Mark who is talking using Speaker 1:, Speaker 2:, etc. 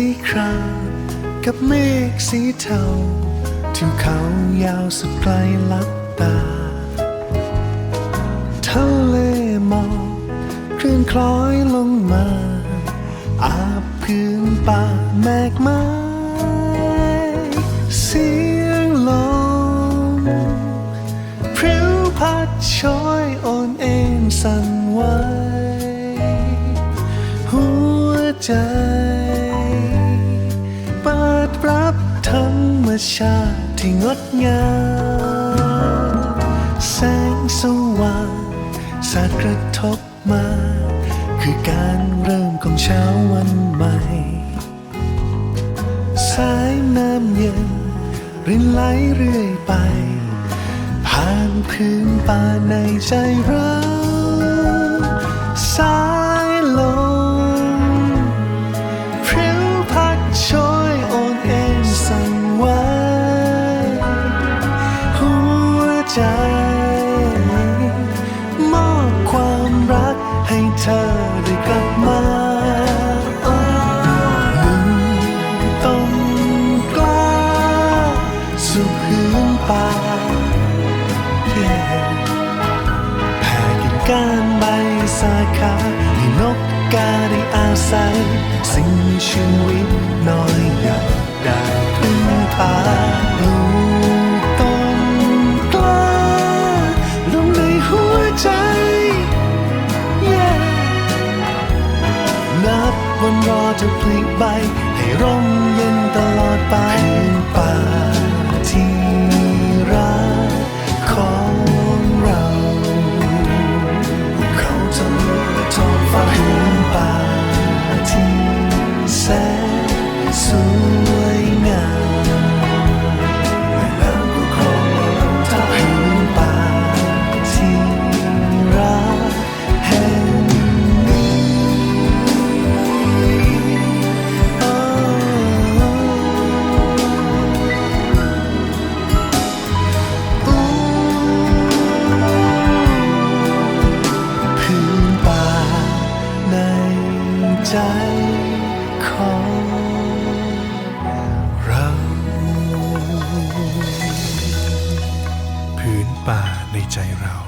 Speaker 1: สีครามกับเมฆสีเทาทิวเขายาวสุดไกลลับตา ทะเลหมอกเคลื่อนคล้อยลงมา อาบพื้นป่าแมกไม้เสียงลมพริ้วพัดโชยโอนเอ็นสั่นไหวหัวใจ ธรรมชาติที่งดงาม แสงสว่างสาดกระทบมา คือการเริ่มของเช้าวันใหม่ สายน้ำเย็นรินไหลเรื่อยไป ผ่านพื้นป่าในใจเรา สู่พื้นป่า Yeah แผ่กิ่งก้านใบสาขาให้นกกาได้อาศัย สิ่งมีชีวิตน้อยใหญ่ได้พึ่งพาลูกต้นกล้าลงในหัวใจ Yeah นับวันรอจะพลิกใบให้ร่มเย็นตลอดไป ใจของเรา
Speaker 2: พื้นป่าในใจเรา